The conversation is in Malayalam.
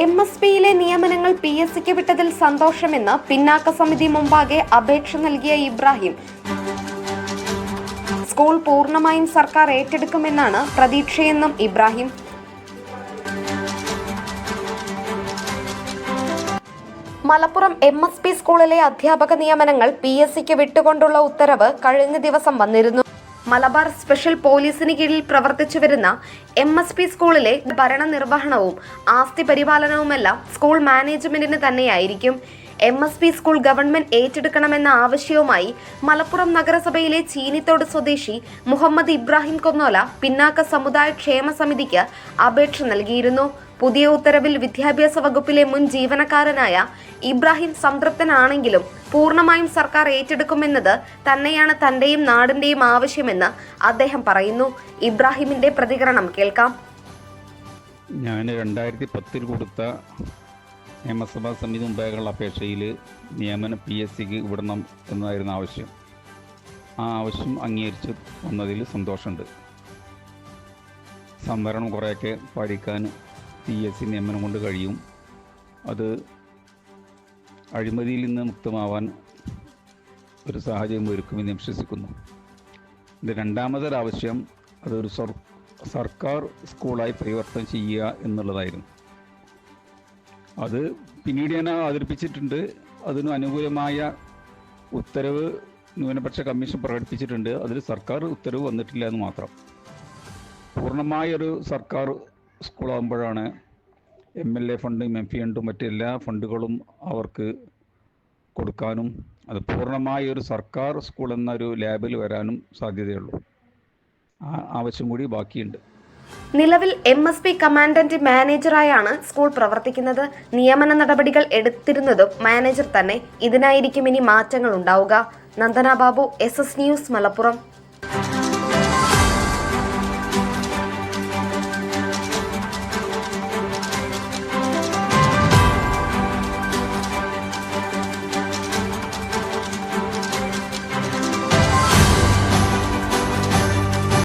എം എസ് പിയിലെ നിയമനങ്ങൾ പി എസ് സിക്ക് വിട്ടതിൽ സന്തോഷമെന്ന് പിന്നാക്ക സമിതി മുമ്പാകെ അപേക്ഷ നൽകിയ ഇബ്രാഹിം. സ്കൂൾ പൂർണമായും സർക്കാർ ഏറ്റെടുക്കുമെന്നാണ് പ്രതീക്ഷയെന്നും Ibrahim. Malappuram M S P സ്കൂളിലെ അധ്യാപക നിയമനങ്ങൾ പി എസ് സിക്ക് വിട്ടുകൊണ്ടുള്ള ഉത്തരവ് കഴിഞ്ഞ ദിവസം വന്നിരുന്നു. മലബാർ സ്പെഷ്യൽ പോലീസിന് കീഴിൽ പ്രവർത്തിച്ചു വരുന്ന എം എസ് പി സ്കൂളിലെ ഭരണനിർവഹണവും ആസ്തി പരിപാലനവുമെല്ലാം സ്കൂൾ മാനേജ്മെന്റിന് തന്നെയായിരിക്കും. M S P school government ഏറ്റെടുക്കണമെന്ന ആവശ്യവുമായി മലപ്പുറം നഗരസഭയിലെ ചീനിത്തോട് സ്വദേശി മുഹമ്മദ് ഇബ്രാഹിം കൊന്നോല പിന്നാക്ക സമുദായ ക്ഷേമ സമിതിക്ക് അപേക്ഷ നൽകിയിരുന്നു. പുതിയ ഉത്തരവിൽ വിദ്യാഭ്യാസ വകുപ്പിലെ മുൻ ജീവനക്കാരനായ ഇബ്രാഹിം സംതൃപ്തനാണെങ്കിലും പൂർണമായും സർക്കാർ ഏറ്റെടുക്കുമെന്നത് തന്നെയാണ് തന്റെയും നാടിന്റെയും ആവശ്യമെന്ന് അദ്ദേഹം പറയുന്നു. ഇബ്രാഹിമിന്റെ പ്രതികരണം കേൾക്കാം. ഞാൻ രണ്ടായിരത്തി പത്തിൽ കൊടുത്ത നിയമസഭാ സമിതി മുമ്പായുള്ള അപേക്ഷയിൽ നിയമന പി എസ് സിക്ക് വിടണം എന്നതായിരുന്നു ആവശ്യം. ആ ആവശ്യം അംഗീകരിച്ച് വന്നതിൽ സന്തോഷമുണ്ട്. സംവരണം കുറേയൊക്കെ പാലിക്കാൻ പി എസ് സി നിയമനം കൊണ്ട് കഴിയും. അത് അഴിമതിയിൽ നിന്ന് മുക്തമാവാൻ ഒരു സാഹചര്യം ഒരുക്കുമെന്ന് വിശ്വസിക്കുന്നു. ഇത് രണ്ടാമതൊരാവശ്യം അതൊരു സർ സർക്കാർ സ്കൂളായി പരിവർത്തനം ചെയ്യുക എന്നുള്ളതായിരുന്നു. അത് പിന്നീട് ഞാൻ അവതരിപ്പിച്ചിട്ടുണ്ട്. അതിന് അനുകൂലമായ ഉത്തരവ് ന്യൂനപക്ഷ കമ്മീഷൻ പ്രകടിപ്പിച്ചിട്ടുണ്ട്. അതിൽ സർക്കാർ ഉത്തരവ് വന്നിട്ടില്ല എന്ന് മാത്രം. പൂർണമായൊരു സർക്കാർ സ്കൂളാകുമ്പോഴാണ് എം എൽ എ ഫണ്ടും എം പി ഫണ്ടും മറ്റെല്ലാ ഫണ്ടുകളും അവർക്ക് കൊടുക്കാനും അത് പൂർണമായ ഒരു സർക്കാർ സ്കൂൾ എന്നൊരു ലാബിൽ വരാനും സാധ്യതയുള്ളൂ. ആ ആവശ്യം കൂടി ബാക്കിയുണ്ട്. നിലവിൽ എം എസ് പി കമാൻഡന്റ് മാനേജറായാണ് സ്കൂൾ പ്രവർത്തിക്കുന്നത്. നിയമന നടപടികൾ എടുത്തിരുന്നതും മാനേജർ തന്നെ. ഇതിനായിരിക്കും ഇനി മാറ്റങ്ങൾ ഉണ്ടാവുക. Nandana Babu S S news Malappuram.